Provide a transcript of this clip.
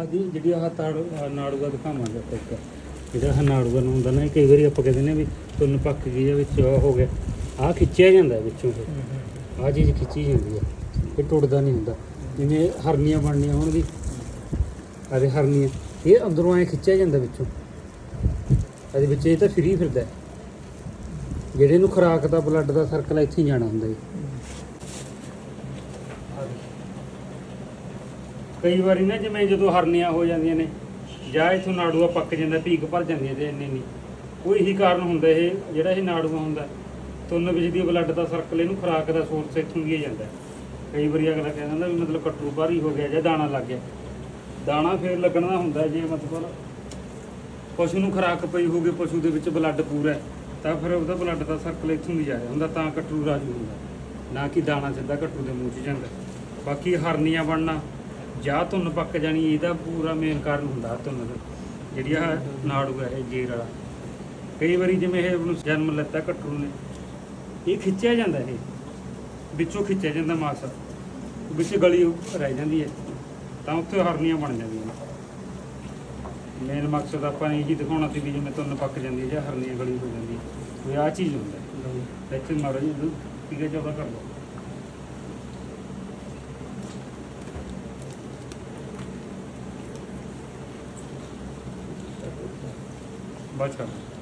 ਆਦੀ ਜਿਹੜੀ ਆਹ ਤਾੜ ਨਾੜੂਆ ਦਿਖਾਵਾਂਗੇ ਆਪਾਂ ਇੱਕ। ਜਿਹੜਾ ਆਹ ਨਾੜੂਆ ਨੂੰ ਹੁੰਦਾ ਨਾ ਇਹ ਕਈ ਵਾਰੀ ਆਪਾਂ ਕਹਿੰਦੇ ਨੇ ਵੀ ਤੁੰਨ ਪੱਕ ਗਈ ਜਾਂ ਵਿੱਚ ਉਹ ਹੋ ਗਿਆ। ਆਹ ਖਿੱਚਿਆ ਜਾਂਦਾ ਹੈ ਵਿੱਚੋਂ ਫਿਰ। ਆਹ ਚੀਜ਼ ਖਿੱਚੀ ਜਾਂਦੀ ਹੈ ਇਹ ਟੁੱਟਦਾ ਨਹੀਂ ਹੁੰਦਾ। ਜਿਵੇਂ ਹਰਨੀਆਂ ਬਣਨੀਆਂ ਹੋਣ ਦੀ ਆਦੇ ਹਰਨੀਆਂ। ਇਹ ਅੰਦਰੋਂ ਐ ਖਿੱਚਿਆ ਜਾਂਦਾ ਵਿੱਚੋਂ। ਇਹਦੇ ਵਿੱਚ ਇਹ ਤਾਂ ਫਰੀ ਫਿਰਦਾ। ਹੈ। ਜਿਹੜੇ ਨੂੰ ਖੁਰਾਕ ਦਾ ਬਲੱਡ ਦਾ ਸਰਕਲ ਇੱਥੇ ਹੀ ਜਾਣਾ ਹੁੰਦਾ ਜੀ। ਕਈ ਵਾਰੀ ਨਾ ਜਿਵੇਂ ਜਦੋਂ ਹਰਨੀਆਂ ਹੋ ਜਾਂਦੀਆਂ ਨੇ, ਜਾਂ ਇਥੋਂ ਨਾੜੂਆ ਪੱਕ ਜਾਂਦਾ ਭੀਕ ਭਰ ਜਾਂਦੀਆਂ ਤੇ ਇੰਨੇ ਨਹੀਂ ਕੋਈ ਇਹੀ ਕਾਰਨ ਹੁੰਦਾ ਇਹ, ਜਿਹੜਾ ਇਹ ਨਾੜੂਆ ਹੁੰਦਾ। ਤੁੰਨ ਵਿੱਚ ਦੀ ਬਲੱਡ ਦਾ ਸਰਕਲ ਇਹਨੂੰ ਖੁਰਾਕ ਦਾ ਸੋਰਸ ਇੱਥੋਂ ਹੀ ਜਾਂਦਾ। ਕਈ ਵਾਰੀ ਅਗਲਾ ਕਹਿੰਦਾ ਹੁੰਦਾ ਵੀ ਮਤਲਬ ਕਟਰੂ ਭਾਰੀ ਹੋ ਗਿਆ ਜਾਂ ਦਾਣਾ ਲੱਗ ਗਿਆ। ਦਾਣਾ ਫੇਰ ਲੱਗਣਾ ਹੁੰਦਾ ਜੇ ਮਤਲਬ ਪਸ਼ੂ ਨੂੰ ਖੁਰਾਕ ਪਈ ਹੋਵੇ ਪਸ਼ੂ ਦੇ ਵਿੱਚ ਬਲੱਡ ਪੂਰਾ ਤਾਂ ਫਿਰ ਉਹਦਾ ਬਲੱਡ ਦਾ ਸਰਕਲ ਇੱਥੋਂ ਦੀ ਜਾ ਰਿਹਾ ਹੁੰਦਾ, ਤਾਂ ਕਟਰੂ ਰਾਜੂ ਹੁੰਦਾ। ਨਾ ਕਿ ਦਾਣਾ ਸਿੱਧਾ ਕਟਰੂ ਦੇ ਮੂੰਹ 'ਚ ਜਾਂਦਾ। ਬਾਕੀ ਹਰਨੀਆਂ ਬਣਨਾ ਜਾਂ ਧੁੰਨ ਪੱਕ ਜਾਣੀ ਇਹਦਾ ਪੂਰਾ ਮੇਨ ਕਾਰਨ ਹੁੰਦਾ ਧੁੰਨ ਦਾ। ਜਿਹੜੀ ਆ ਨਾੜੂ ਹੈ ਇਹ ਜੇਰ ਵਾਲਾ। ਕਈ ਵਾਰੀ ਜਿਵੇਂ ਇਹ ਨੂੰ ਜਨਮ ਲੈਤਾ ਕਟਰੂ ਨੇ ਇਹ ਖਿੱਚਿਆ ਜਾਂਦਾ ਇਹ। ਵਿੱਚੋਂ ਖਿੱਚਿਆ ਜਾਂਦਾ ਮਾਸ। ਵਿੱਚ ਗਲੀ ਰਹਿ ਜਾਂਦੀ ਹੈ। ਤਾਂ ਉੱਥੇ ਹਰਨੀਆਂ ਬਣ ਜਾਂਦੀਆਂ ਨੇ। ਮੇਨ ਮਕਸਦ ਆਪਾਂ ਨੇ ਇਹ ਹੀ ਦਿਖਾਉਣਾ ਸੀ ਵੀ ਜਿਵੇਂ ਤੁੰਨ ਪੱਕ ਜਾਂਦੀ ਹੈ ਜਾਂ ਹਰਨੀਆਂ ਗਲੀ ਹੋ ਜਾਂਦੀ ਹੈ। ਕੋਈ ਆ ਚੀਜ਼ ਹੁੰਦਾ ਹੈ। ਇੱਥੇ ਮਾਰੋ ਜੀ ਠੀਕ ਹੈ ਚੌਦਾ ਕਰ ਲਓ। 唔該，